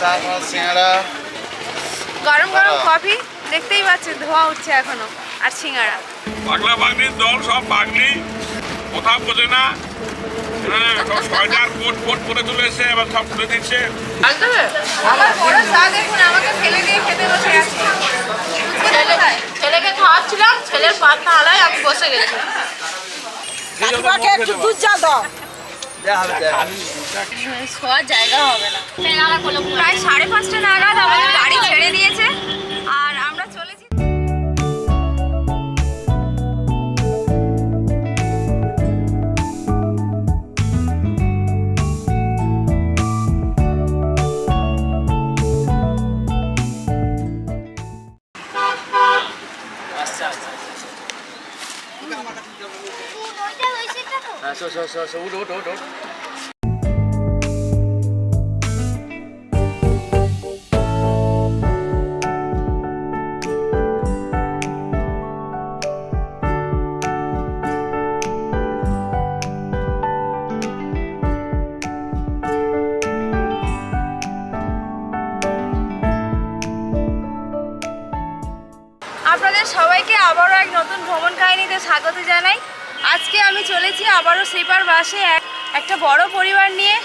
চা সিঙ্গাড়া গরম গরম কফি দেখতেই পাচ্ছেন ধোঁয়া উঠছে এখনও আর সিঙ্গারা। পাগলা বাগনির দল সব বাগনি কোথাও বোঝে না। হ্যাঁ ছেলেকে খাওয়াচ্ছিলাম ছেলের পাতনা আলায় আমি বসে গেছি। একটু দুধ চা দাও। শোয়ার জায়গা হবে না। প্রায় সাড়ে পাঁচটা নাগাদ আমাদের গাড়ি ছেড়ে দিয়েছে আর আমরা চলেছি আপনাদের কাহিনীতে স্বাগত জানাই। আজকে আমি চলেছি আবারও স্লিপার বাসে এক একটা বড় পরিবার নিয়ে।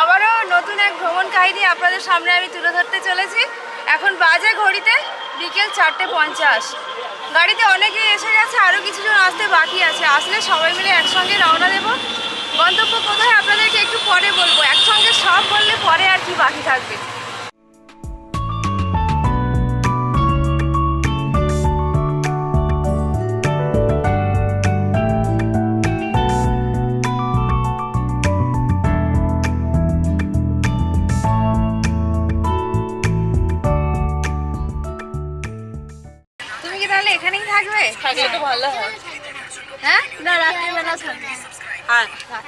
আবারও নতুন এক ভ্রমণ কাহিনী আপনাদের সামনে আমি তুলে ধরতে চলেছি। এখন বাজে ঘড়িতে বিকেল চারটে পঞ্চাশ। গাড়িতে অনেকেই এসে গেছে, আরও কিছুজন আসতে বাকি আছে। আসলে সবাই মিলে একসঙ্গে রওনা দেব। গন্তব্য কোথায় আপনাদেরকে একটু পরে বলব। একসঙ্গে সব বললে পরে আর কি বাকি থাকবে।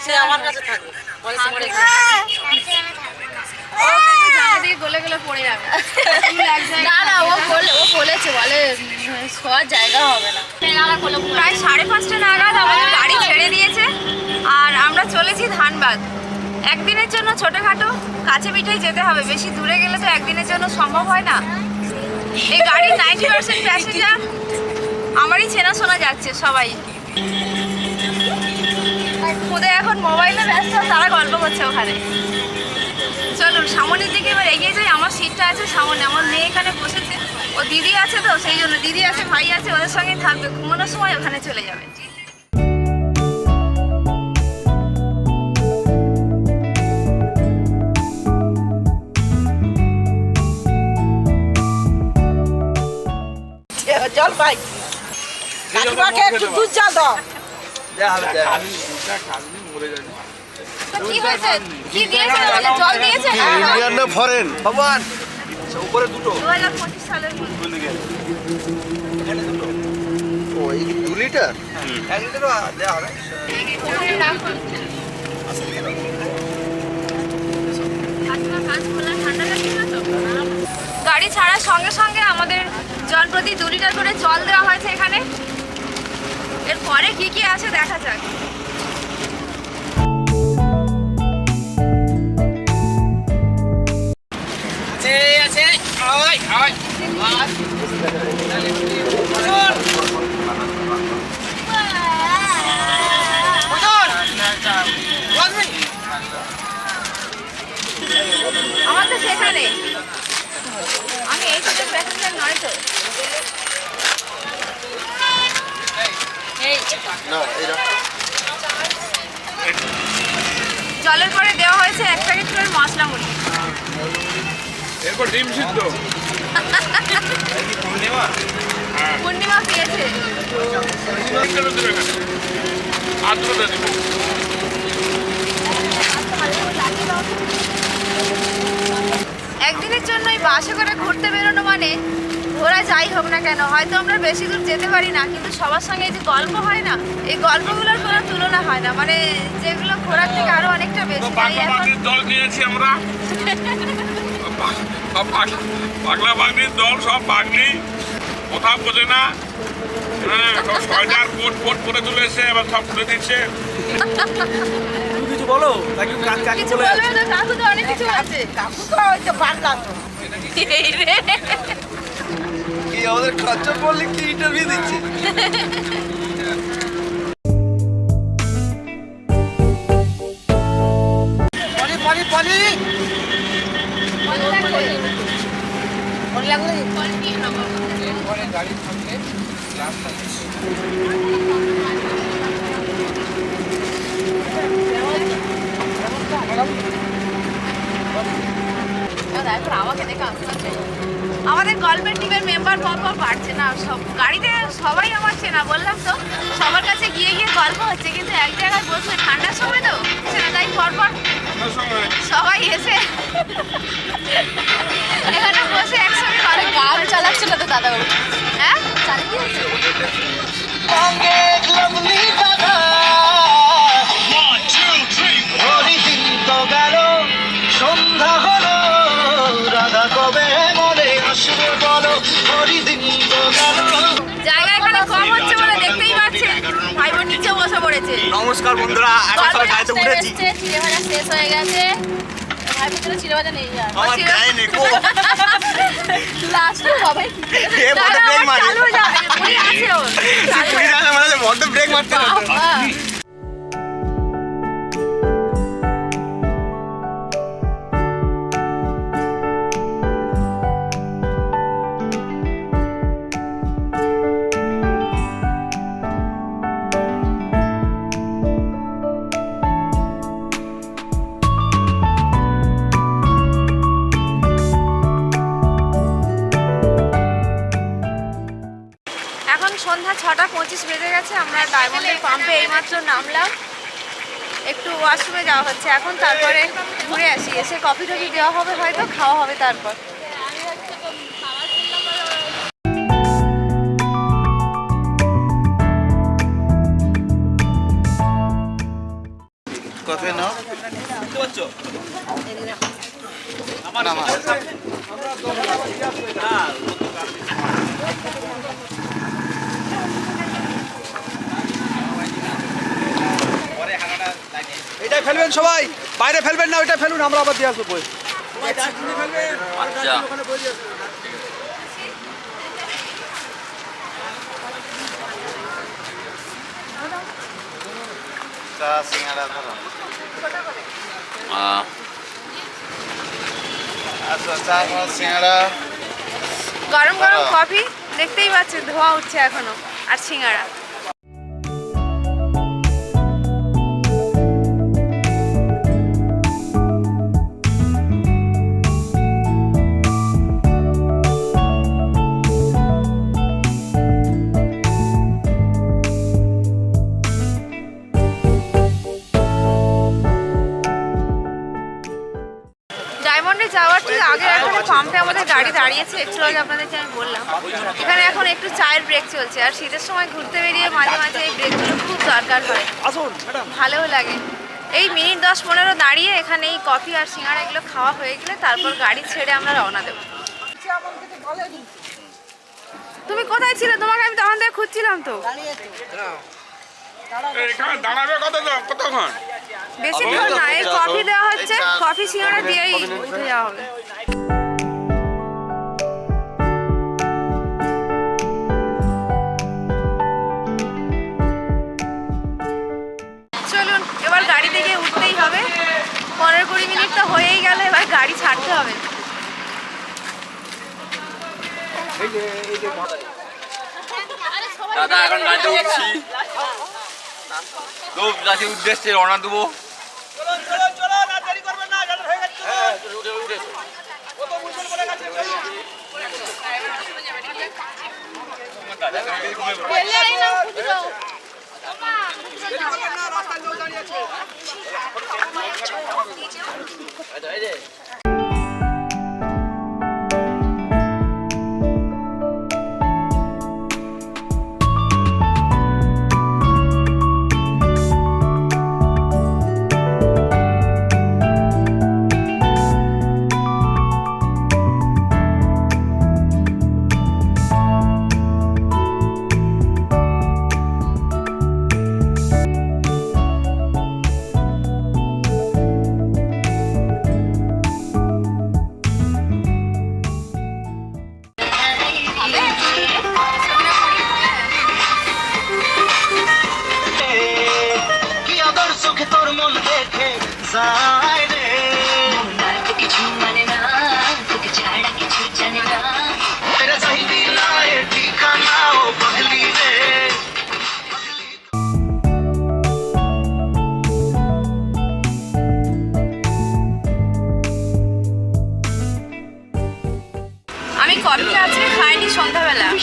সে আমার কাছে থাকবে গলে গলে পড়ে যাবে না না ও বলে ও বলেছে বলে শোয়ার জায়গা হবে না। প্রায় সাড়ে পাঁচটা নাগাদ আমাদের গাড়ি ছেড়ে দিয়েছে। আর আমরা চলেছি ধানবাদ। একদিনের জন্য ছোটোখাটো কাছে পিঠেই যেতে হবে। বেশি দূরে গেলে তো একদিনের জন্য সম্ভব হয় না। এই গাড়ির নাইনটি পার্সেন্ট প্যাসেঞ্জার আমারই চেনা শোনা যাচ্ছে সবাই। খুদে এখন মোবাইলে ব্যস্ত তারা গল্প করছে ওখানে। চলুন সামনের দিকে এবার এগিয়ে যাই। আমার সিটটা আছে সামনে। আমার মেয়ে এখানে বসেছে। ও দিদি আছে তো সেই জন্য দিদি আছে ভাই আছে ওদের সঙ্গে থাকবে। ঘুমানোর সময় ওখানে চলে যাবে। জল পাই কাকিমাকে একটু দুধ চা দাও। ইন্ডিয়ান না ফরেন ভগবান উপরে দুটো। দু লিটার? এক দেওয়া হবে। না তো? গাড়ি ছাড়ার সঙ্গে সঙ্গে আমাদের জল প্রতি দু লিটার করে জল দেওয়া হয়েছে এখানে। এরপরে কি কি আছে দেখা যাক। আমার তো সেখানে আমি এই সিটের প্যাসেঞ্জার নয় তো না এইরকম জলের পরে দেওয়া হয়েছে এক প্যাকেট করে মশলা মুড়ি। এরপর ডিম সিদ্ধ। পূর্ণিমা? পেয়েছে। আদ্রতা দেবে একদিনের জন্য এই বাসে করে ঘুরতে বেরোনো মানে যাই হোক না কেন হয়তো আমরা বেশি দূর যেতে পারি না কিন্তু সবার সঙ্গে এই যে গল্প হয় না এই গল্পগুলোর কোনো তুলনা হয় না। মানে যেগুলো ঘোরার থেকে আরও অনেকটা বেশি তাই পাগলা এখন দল নিয়েছি আমরা। পাগলা বাগনির দল সব বাগনি কোথাও বোঝে না। হ্যাঁ সব ছয়টার কোট কোট করে তুলেছে এবার সব তুলে দিচ্ছে। বলো? কাকু কাকু বলে তো কাকু তো অনেক কিছু আছে। কাকু তো ওই তো। আমাদের খরচা পড়লে কি ইন্টারভিউ দিচ্ছে? পলি লাগলে তারপর আমাকে দেখে আসতে আমাদের গল্পের টিমের মেম্বার পর পর বাড়ছে না সব গাড়িতে সবাই আমার চেনা বললাম তো সবার কাছে গিয়ে গিয়ে গল্প হচ্ছে কিন্তু এক জায়গায় বসে ঠান্ডার সময় তো হচ্ছে না তাই পর পর সবাই এসে এখানে বসে একসঙ্গে গল্প গান চালাচ্ছে না তো দাদা হ্যাঁ? চালিয়ে নমস্কার বন্ধুরা এখন সবাই গাড়িতে উঠেছি। চিড়েভাজা শেষ হয়ে গেছে। ভাই ভিতরে চিড়েভাজা নেই আর। আমার গায়ে নেই গো। লাস্টে হবে। এ বড্ড ব্রেক মারে। চালু যাবে। আছে ওর। চালু পুরী যাওয়ার মানে ব্রেক মারতে গেছে আমরা ডায়মন্ডের পাম্পে এইমাত্র নামলাম। একটু ওয়াশরুমে যাওয়া হচ্ছে। এখন তারপরে ঘুরে আসি। এসে কফি টফি দেওয়া হবে হয়তো খাওয়া হবে তারপর। কফি নাও? নামা। এটাই ফেলবেন সবাই। বাইরে ফেলবেন না ওইটা ফেলুন, আমরা আবার দিয়ে আসব বই। গরম গরম কফি দেখতেই পাচ্ছেন, ধোঁয়া উঠছে এখনও, আর সিঙ্গারা। পাম্পে আমাদের গাড়ি দাঁড়িয়েছে একটু আগে আপনাদেরকে আমি বললাম। এখানে এখন একটু চায়ের ব্রেক চলছে আর শীতের সময় ঘুরতে বেরিয়ে মাঝে মাঝে এই ব্রেকগুলো খুব দরকার হয়। আসুন ভালোও লাগে। এই মিনিট দশ পনেরো দাঁড়িয়ে এখানে এই কফি আর সিঙ্গারা এগুলো খাওয়া হয়ে গেলে তারপর গাড়ি ছেড়ে আমরা রওনা দেবো। তুমি কোথায় ছিলে? তোমাকে আমি তখন থেকে খুঁজছিলাম তো। বেশিক্ষণ না এই কফি দেওয়া হচ্ছে কফি সিঙ্গারা দিয়েই উঠে যাওয়া হবে। এবার গাড়ি থেকে উঠতেই হবে। পনেরো কুড়ি মিনিট তো হয়েই গেল এবার গাড়ি ছাড়তে হবে। দাদা এখন গাড়িতে উঠছি। গাছের উদ্দেশ্যে রওনা দেবো। দাদা 哎对的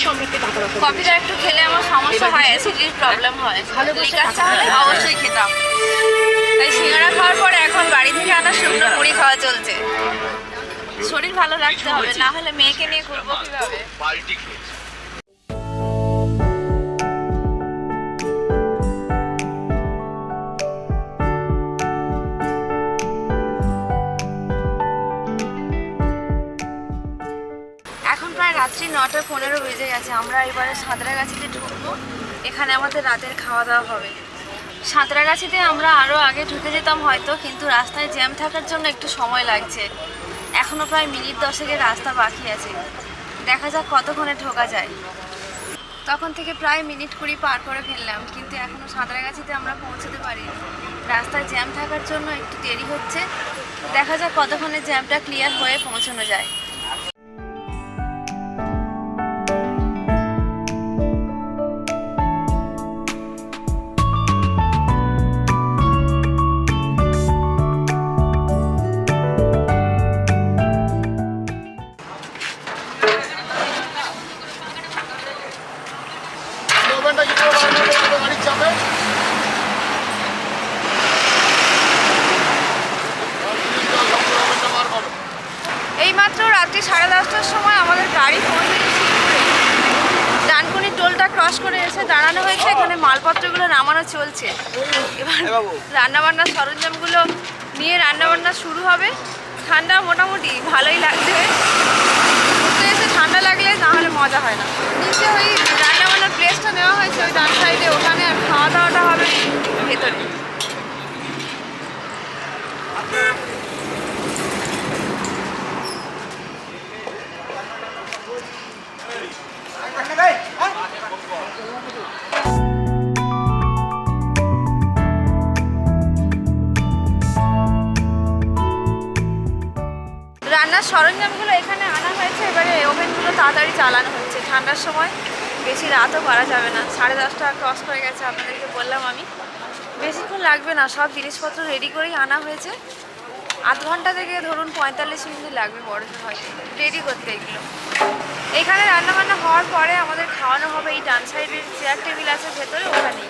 সন্ধ্যাবেলা কফিটা একটু খেলে আমার সমস্যা হয় অ্যাসিডিটির প্রবলেম হয়। লিকার চা হলে অবশ্যই খেতাম। তাই সিঙ্গারা খাওয়ার পরে এখন বাড়ি থেকে আনা শুকনো মুড়ি খাওয়া চলছে। শরীর ভালো রাখতে হবে না হলে মেয়েকে নিয়ে ঘুরবো কীভাবে? বেজে আমরা এবারে সাঁতরাগাছিতে ঢুকবো। এখানে আমাদের রাতের খাওয়া দাওয়া হবে। সাঁতরাগাছিতে আমরা আরও আগে ঢুকে যেতাম হয়তো, কিন্তু রাস্তায় জ্যাম থাকার জন্য একটু সময় লাগছে। এখনও প্রায় মিনিট দশেকের রাস্তা বাকি আছে। দেখা যাক কতক্ষণে ঢোকা যায়। তখন থেকে প্রায় মিনিট কুড়ি পার করে ফেললাম, কিন্তু এখনও সাঁতরাগাছিতে আমরা পৌঁছতে পারি রাস্তায় জ্যাম থাকার জন্য একটু দেরি হচ্ছে। দেখা যাক কতক্ষণে জ্যামটা ক্লিয়ার হয়ে পৌঁছানো যায়। শুরু হবে। ঠান্ডা মোটামুটি ভালোই লাগছে। ঘুরতে এসে ঠান্ডা লাগলে না হলে মজা হয় না। নিচে ওই রান্নাবান্নার প্লেসটা নেওয়া হয়েছে ওই ডান সাইডে ওখানে আর খাওয়া দাওয়াটা হবে ভেতরে। রান্নার সরঞ্জামগুলো এখানে আনা হয়েছে, এবারে ওভেনগুলো তাড়াতাড়ি চালানো হচ্ছে। ঠান্ডার সময় বেশি রাতও করা যাবে না। সাড়ে দশটা ক্রস করে গেছে, আপনাদেরকে বললাম আমি। বেশিক্ষণ লাগবে না, সব জিনিসপত্র রেডি করেই আনা হয়েছে। আধ ঘণ্টা থেকে ধরুন পঁয়তাল্লিশ মিনিট লাগবে বড় হয়তো। রেডি করতে এগুলো। এখানে রান্নাবান্না হওয়ার পরে আমাদের খাওয়ানো হবে এই ডান সাইডের চেয়ার টেবিল আছে, ভেতরে ওখানেই।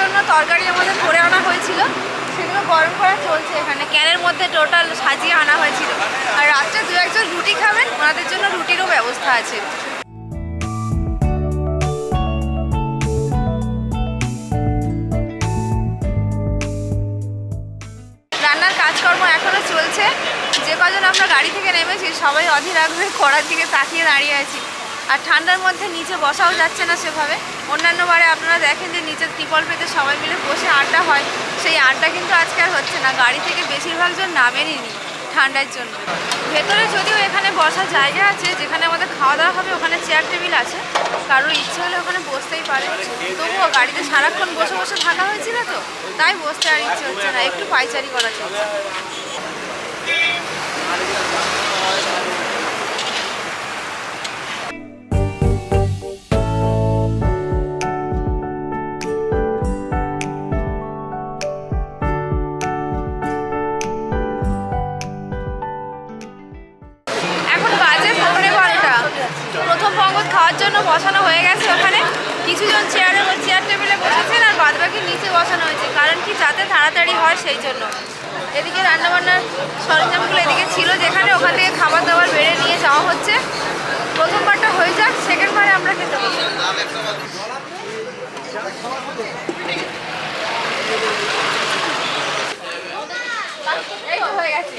জন্য তরকারি আমাদের করে আনা হয়েছিল। সেগুলো গরম করা চলছে এখানে। ক্যানের মধ্যে টোটাল সাজিয়ে আনা হয়েছিল। আর রাত্রে দু একজন রুটি খাবেন, ওনাদের জন্য রুটিরও ব্যবস্থা আছে। রান্নার কাজকর্ম এখনও চলছে। যে কজন আমরা গাড়ি থেকে নেমেছি, সবাই অধীর আগ্রহে কড়ার দিকে তাকিয়ে দাঁড়িয়ে আছি। আর ঠান্ডার মধ্যে নিচে বসাও যাচ্ছে না সেভাবে। অন্যান্য বারে আপনারা দেখেন যে নিচে ত্রিপল পেতে সবাই মিলে বসে আড্ডা হয়। সেই আড্ডা কিন্তু আজকে আর হচ্ছে না। গাড়ি থেকে বেশিরভাগ জন নামেনই নি ঠান্ডার জন্য। ভেতরে যদিও এখানে বসার জায়গা আছে, যেখানে আমাদের খাওয়া দাওয়া হবে, ওখানে চেয়ার টেবিল আছে। কারোর ইচ্ছে হলে ওখানে বসতেই পারে। তবুও গাড়িতে সারাক্ষণ বসে বসে থাকা হয়েছিল তো, তাই বসতে আর ইচ্ছে হচ্ছে না। একটু পাইচারি করা চলছে। নিচে বসানো হয়েছে, কারণ কি যাতে তাড়াতাড়ি হয় সেই জন্য। এদিকে রান্নাবান্নার সরঞ্জামগুলো এদিকে ছিল যেখানে, ওখান থেকে খাবার দাবার বেড়ে নিয়ে যাওয়া হচ্ছে। প্রথমবারটা হয়ে যাক সেকেন্ড বারে আমরা খেতে হয়ে গেছে।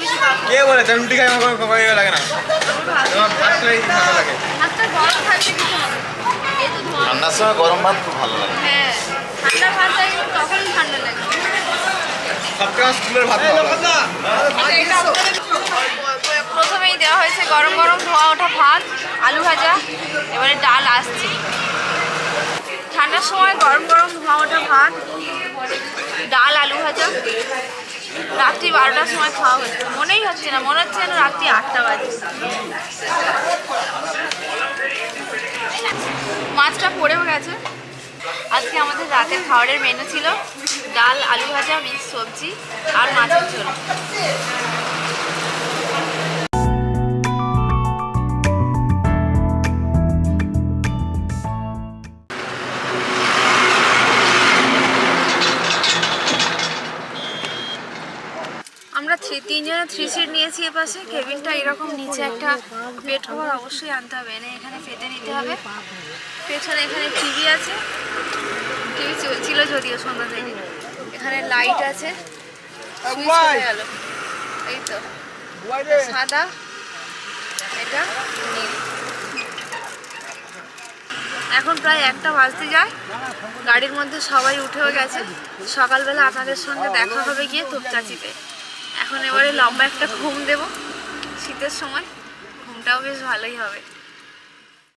বেশি ভালো কে বলেছে? রুটি খাই লাগে না। ভালো লাগে। ঠান্ডার সময় গরম ভাত খুব ভালো লাগে। হ্যাঁ ঠান্ডা ভাত তখনই ঠান্ডা লাগে। স্কুলের ভাত ভালো দেওয়া হয়েছে গরম গরম ধোয়া ওঠা ভাত, আলু ভাজা, এবারে ডাল আসছে। ঠান্ডার সময় গরম গরম ধোয়া ওঠা ভাত, ডাল, আলু ভাজা। রাত্রি বারোটার সময় খাওয়া হচ্ছে। মনেই হচ্ছে না, মনে হচ্ছে যেন রাত্রি আটটা বাজে। মাছটা পড়েও গেছে। আজকে আমাদের রাতের খাবারের মেনু ছিল ডাল, আলু ভাজা, মিক্স সবজি আর মাছের ঝোল। তিনজনে থ্রি সিট নিয়েছি এ পাশে কেবিনটা এরকম নিচে একটা বেড কভার অবশ্যই আনতে হবে। এনে এখানে পেতে নিতে হবে। পেছনে এখানে টিভি আছে। টিভি চলছিল যদিও সন্ধ্যা থেকে এখানে লাইট আছে। গেল। এই তো। সাদা। এটা নীল। এখন প্রায় একটা বাজতে যায়। গাড়ির মধ্যে সবাই উঠেও গেছে। সকালবেলা আপনাদের সঙ্গে দেখা হবে গিয়ে তোপচাচিতে এখন এবারে লম্বা একটা ঘুম দেব শীতের সময়। ঘুমটাও বেশ ভালোই হবে।